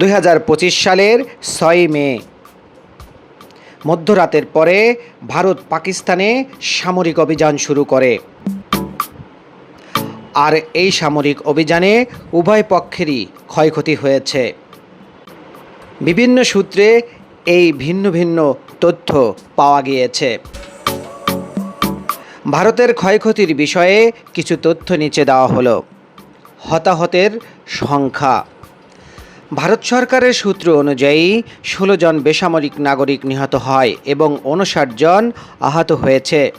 দু হাজার পঁচিশ সালের ছয় মে। মধ্যরাতের পরে ভারত পাকিস্তানে সামরিক অভিযান শুরু করে। আর এই সামরিক অভিযানে উভয় পক্ষেরই ক্ষয়ক্ষতি হয়েছে। বিভিন্ন সূত্রে এই ভিন্ন ভিন্ন তথ্য পাওয়া গিয়েছে। ভারতের ক্ষয়ক্ষতির বিষয়ে কিছু তথ্য নিচে দেওয়া হলো। হতাহতের সংখ্যা। ভারত সরকারের সূত্র অনুযায়ী, ষোলো জন বেসামরিক নাগরিক নিহত হয় এবং উনষাট জন আহত হয়েছে।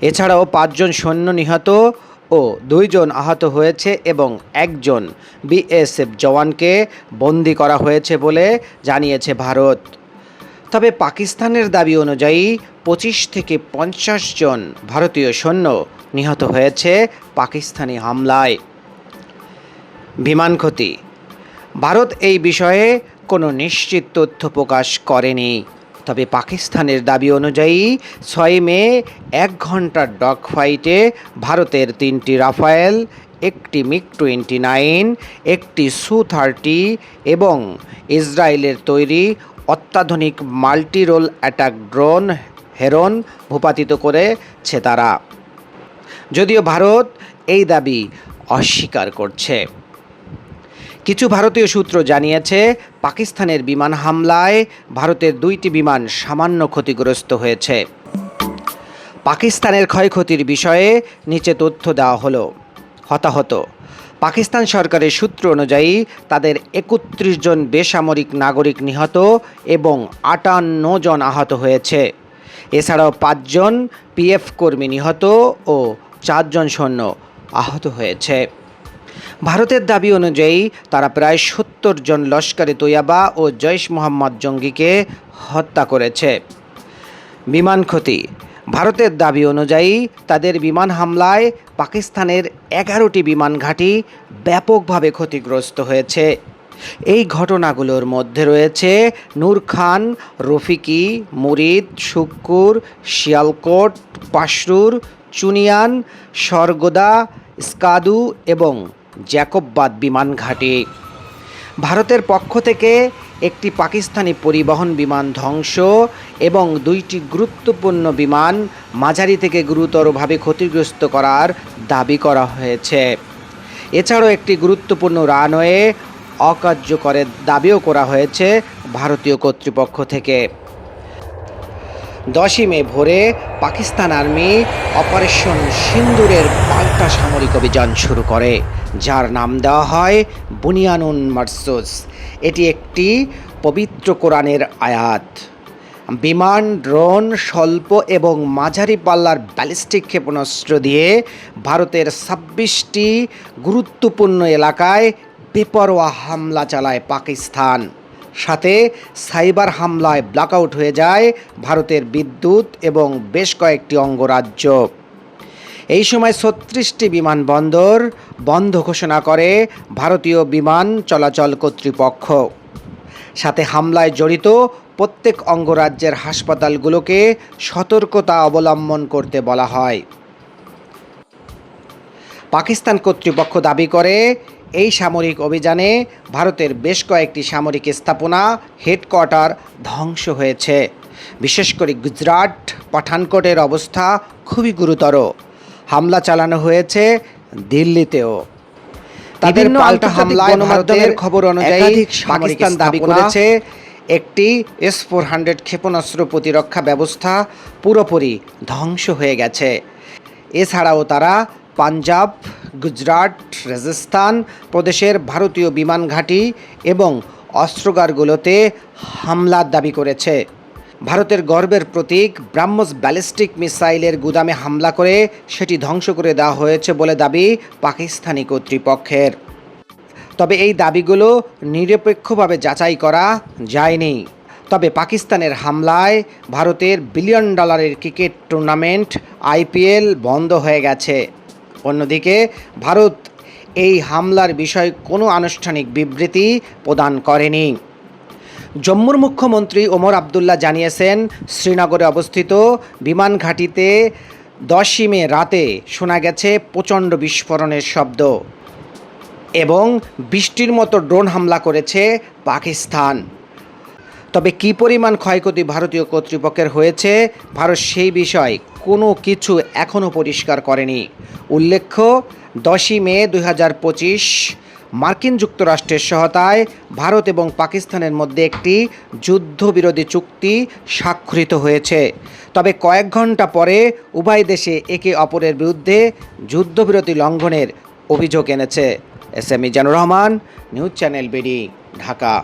এছাড়াও পাঁচজন সৈন্য নিহত ও দুইজন আহত হয়েছে এবং একজন বিএসএফ জওয়ানকে বন্দি করা হয়েছে বলে জানিয়েছে ভারত। তবে পাকিস্তানের দাবি অনুযায়ী, পঁচিশ থেকে পঞ্চাশ জন ভারতীয় সৈন্য নিহত হয়েছে পাকিস্তানি হামলায়। বিমান ক্ষতি ভারত এই বিষয়ে কোনো নিশ্চিত তথ্য প্রকাশ করেনি। তবে পাকিস্তানের দাবি অনুযায়ী ছয় মে এক ঘণ্টার ডগ ফাইটে ভারতের তিনটি রাফায়েল, একটি মিগ টোয়েন্টি নাইন, একটি সু থার্টি এবং ইসরায়েলের তৈরি অত্যাধুনিক মাল্টিরোল অ্যাটাক ড্রোন হেরন ভূপাতিত করেছে তারা। যদিও ভারত এই দাবি অস্বীকার করছে। কিছু ভারতীয় সূত্র জানিয়েছে, পাকিস্তানের বিমান হামলায় ভারতের দুইটি বিমান সামান্য ক্ষতিগ্রস্ত হয়েছে। পাকিস্তানের ক্ষয়ক্ষতির বিষয়ে নিচে তথ্য দেওয়া হলো। হতাহত। পাকিস্তান সরকারের সূত্র অনুযায়ী, তাদের একত্রিশ জন বেসামরিক নাগরিক নিহত এবং আটান্ন জন আহত হয়েছে। এছাড়াও পাঁচজন পিএফ কর্মী নিহত ও চারজন সৈন্য আহত হয়েছে। ভারতের দাবি অনুযায়ী তারা প্রায় সত্তর জন লস্করে তৈয়াবা ও জৈশ মোহাম্মদ জঙ্গিকে হত্যা করেছে। বিমান ক্ষতি। ভারতের দাবি অনুযায়ী তাদের বিমান হামলায় পাকিস্তানের এগারোটি বিমান ঘাঁটি ব্যাপকভাবে ক্ষতিগ্রস্ত হয়েছে। এই ঘটনাগুলোর মধ্যে রয়েছে নূর খান, রফিকি, মুরিদ, শুক্কুর, শিয়ালকোট, পাশরুর, চুনিয়ান স্বর্গদা স্কাদু এবং জ্যাকববাদ বিমান ঘাঁটি। ভারতের পক্ষ থেকে একটি পাকিস্তানি পরিবহন বিমান ধ্বংস এবং দুইটি গুরুত্বপূর্ণ বিমান মাঝারি থেকে গুরুতরভাবে ক্ষতিগ্রস্ত করার দাবি করা হয়েছে। এছাড়াও একটি গুরুত্বপূর্ণ রানওয়ে অকার্যকরের দাবিও করা হয়েছে ভারতীয় কর্তৃপক্ষ থেকে। দশই মে ভোরে পাকিস্তান আর্মি অপারেশন সিন্দুরের পাল্টা সামরিক অভিযান শুরু করে, যার নাম দেওয়া হয় বুনিয়ানুন মার্সুস। এটি একটি পবিত্র কোরআনের আয়াত। বিমান, ড্রোন, স্বল্প এবং মাঝারি পাল্লার ব্যালিস্টিক ক্ষেপণাস্ত্র দিয়ে ভারতের ছাব্বিশটি গুরুত্বপূর্ণ এলাকায় বেপরোয়া হামলা চালায় পাকিস্তান। সাথে সাইবার হামলায় ব্ল্যাকআউট হয়ে যায় ভারতের বিদ্যুৎ এবং বেশ কয়েকটি অঙ্গরাজ্য। এই সময় ছত্রিশটি বিমানবন্দর বন্ধ ঘোষণা করে ভারতীয় বিমান চলাচল কর্তৃপক্ষ। সাথে হামলায় জড়িত প্রত্যেক অঙ্গরাজ্যের হাসপাতালগুলোকে সতর্কতা অবলম্বন করতে বলা হয়। পাকিস্তান কর্তৃপক্ষ দাবি করে এই সামরিক অভিযানে ভারতের বেশ কয়েকটি সামরিক স্থাপনা হেডকোয়ার্টার ধ্বংস হয়েছে। বিশেষ করে গুজরাট পাঠানকোটের অবস্থা খুবই গুরুতর। হামলা চালানো হয়েছে দিল্লিতেও। তাদের পাল্টা হামলায় গণমাধ্যমের ভারতের খবর অনুযায়ী পাকিস্তান দাবি করেছে একটি এস ফোর হান্ড্রেড ক্ষেপণাস্ত্র প্রতিরক্ষা ব্যবস্থা পুরোপুরি ধ্বংস হয়ে গেছে। এছাড়াও তারা পাঞ্জাব গুজরাট, রাজস্থান প্রদেশের ভারতীয় বিমান ঘাঁটি এবং অস্ত্রগারগুলোতে হামলার দাবি করেছে। ভারতের গর্বের প্রতীক ব্রাহ্মস ব্যালিস্টিক মিসাইলের গুদামে হামলা করে সেটি ধ্বংস করে দেওয়া হয়েছে বলে দাবি পাকিস্তানি কর্তৃপক্ষের। তবে এই দাবিগুলো নিরপেক্ষভাবে যাচাই করা যায়নি। তবে পাকিস্তানের হামলায় ভারতের বিলিয়ন ডলারের ক্রিকেট টুর্নামেন্ট, আইপিএল বন্ধ হয়ে গেছে। অন্যদিকে ভারত এই হামলার বিষয়ে কোনো আনুষ্ঠানিক বিবৃতি প্রদান করেনি। জম্মুর মুখ্যমন্ত্রী ওমর আবদুল্লাহ জানিয়েছেন, শ্রীনগরে অবস্থিত বিমান ঘাঁটিতে দশই মে রাতে শোনা গেছে প্রচণ্ড বিস্ফোরণের শব্দ এবং বৃষ্টির মতো ড্রোন হামলা করেছে পাকিস্তান। তবে কি পরিমাণ ক্ষয়ক্ষতি ভারতীয় কর্তৃপক্ষের হয়েছে, ভারত সেই বিষয় কোনো কিছু এখনও পরিষ্কার করেনি। উল্লেখ্য, দশই মে দুই হাজার পঁচিশ, মার্কিন যুক্তরাষ্ট্রের সহায়তায় ভারত এবং পাকিস্তানের মধ্যে একটি যুদ্ধবিরোধী চুক্তি স্বাক্ষরিত হয়েছে। তবে কয়েক ঘণ্টা পরে উভয় দেশে একে অপরের বিরুদ্ধে যুদ্ধবিরতি লঙ্ঘনের অভিযোগ এনেছে। S M Izanur Rahman, news channel BD, Dhaka.